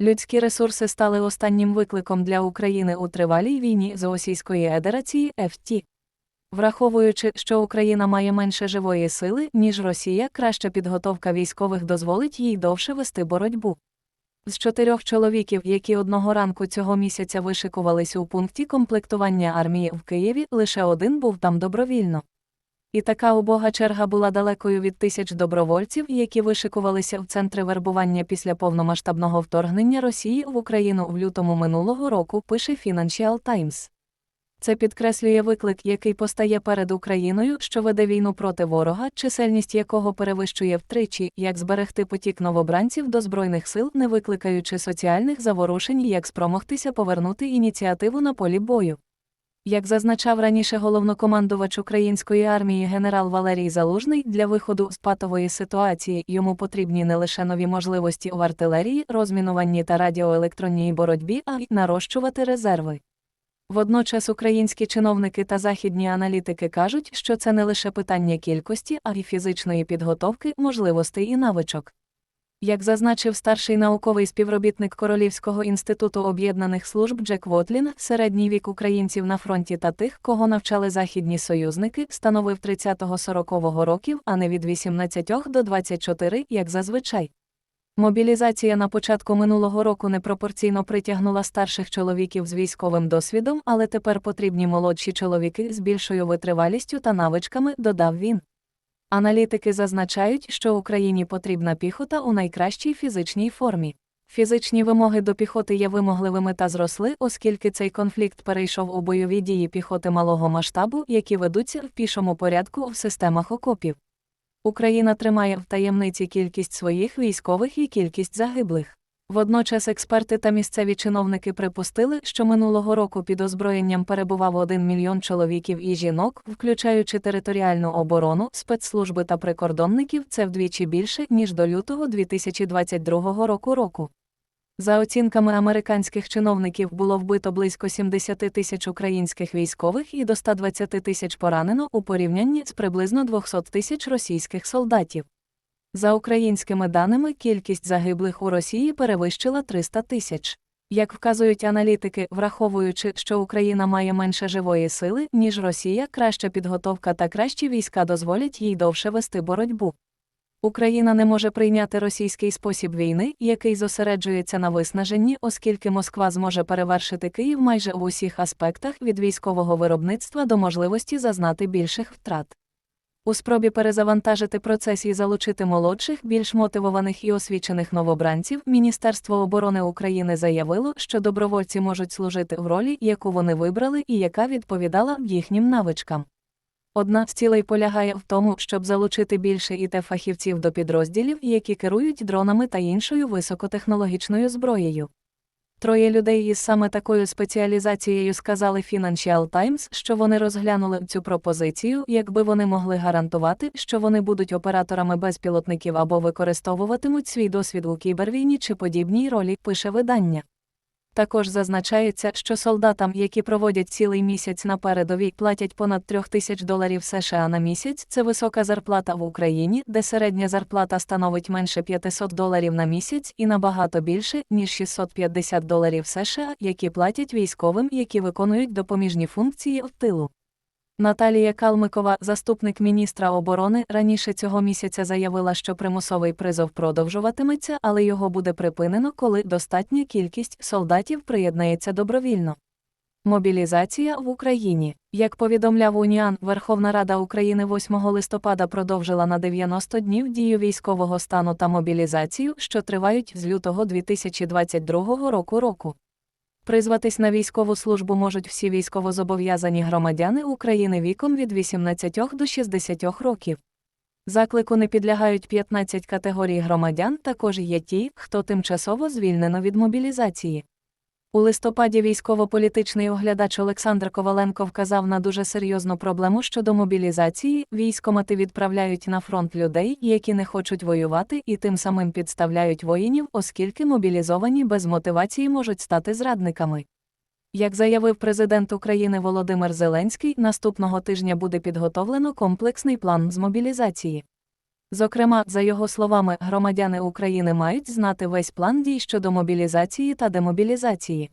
Людські ресурси стали останнім викликом для України у тривалій війні з Російської Федерації ФТ. Враховуючи, що Україна має менше живої сили, ніж Росія, краща підготовка військових дозволить їй довше вести боротьбу. З чотирьох чоловіків, які одного ранку цього місяця вишикувались у пункті комплектування армії в Києві, лише один був там добровільно. І така убога черга була далекою від тисяч добровольців, які вишикувалися в центри вербування після повномасштабного вторгнення Росії в Україну в лютому минулого року, пише Financial Times. Це підкреслює виклик, який постає перед Україною, що веде війну проти ворога, чисельність якого перевищує втричі, як зберегти потік новобранців до Збройних сил, не викликаючи соціальних заворушень, як спромогтися повернути ініціативу на полі бою. Як зазначав раніше головнокомандувач української армії генерал Валерій Залужний, для виходу з патової ситуації йому потрібні не лише нові можливості в артилерії, розмінуванні та радіоелектронній боротьбі, а й нарощувати резерви. Водночас українські чиновники та західні аналітики кажуть, що це не лише питання кількості, а й фізичної підготовки, можливостей і навичок. Як зазначив старший науковий співробітник Королівського інституту об'єднаних служб Джек Вотлін, середній вік українців на фронті та тих, кого навчали західні союзники, становив 30-40 років, а не від 18 до 24, як зазвичай. Мобілізація на початку минулого року непропорційно притягнула старших чоловіків з військовим досвідом, але тепер потрібні молодші чоловіки з більшою витривалістю та навичками, додав він. Аналітики зазначають, що Україні потрібна піхота у найкращій фізичній формі. Фізичні вимоги до піхоти є вимогливими та зросли, оскільки цей конфлікт перейшов у бойові дії піхоти малого масштабу, які ведуться в пішому порядку в системах окопів. Україна тримає в таємниці кількість своїх військових і кількість загиблих. Водночас експерти та місцеві чиновники припустили, що минулого року під озброєнням перебував 1 мільйон чоловіків і жінок, включаючи територіальну оборону, спецслужби та прикордонників, це вдвічі більше, ніж до лютого 2022 року року. За оцінками американських чиновників було вбито близько 70 тисяч українських військових і до 120 тисяч поранено у порівнянні з приблизно 200 тисяч російських солдатів. За українськими даними, кількість загиблих у Росії перевищила 300 тисяч. Як вказують аналітики, враховуючи, що Україна має менше живої сили, ніж Росія, краща підготовка та кращі війська дозволять їй довше вести боротьбу. Україна не може прийняти російський спосіб війни, який зосереджується на виснаженні, оскільки Москва зможе перевершити Київ майже в усіх аспектах від військового виробництва до можливості зазнати більших втрат. У спробі перезавантажити процес і залучити молодших, більш мотивованих і освічених новобранців, Міністерство оборони України заявило, що добровольці можуть служити в ролі, яку вони вибрали і яка відповідала їхнім навичкам. Одна з цілей полягає в тому, щоб залучити більше іт фахівців до підрозділів, які керують дронами та іншою високотехнологічною зброєю. Троє людей із саме такою спеціалізацією сказали Financial Times, що вони розглянули цю пропозицію, якби вони могли гарантувати, що вони будуть операторами безпілотників або використовуватимуть свій досвід у кібервійні чи подібній ролі, пише видання. Також зазначається, що солдатам, які проводять цілий місяць на передовій, платять понад трьох тисяч доларів США на місяць. Це висока зарплата в Україні, де середня зарплата становить менше 500 доларів на місяць і набагато більше, ніж 650 доларів США, які платять військовим, які виконують допоміжні функції в тилу. Наталія Калмикова, заступник міністра оборони, раніше цього місяця заявила, що примусовий призов продовжуватиметься, але його буде припинено, коли достатня кількість солдатів приєднається добровільно. Мобілізація в Україні. Як повідомляв Уніан, Верховна Рада України 8 листопада продовжила на 90 днів дію військового стану та мобілізацію, що тривають з лютого 2022 року року. Призватись на військову службу можуть всі військовозобов'язані громадяни України віком від 18 до 60 років. Заклику не підлягають 15 категорій громадян, також є ті, хто тимчасово звільнено від мобілізації. У листопаді військово-політичний оглядач Олександр Коваленко вказав на дуже серйозну проблему щодо мобілізації. Військомати відправляють на фронт людей, які не хочуть воювати, і тим самим підставляють воїнів, оскільки мобілізовані без мотивації можуть стати зрадниками. Як заявив президент України Володимир Зеленський, наступного тижня буде підготовлено комплексний план з мобілізації. Зокрема, за його словами, громадяни України мають знати весь план дій щодо мобілізації та демобілізації.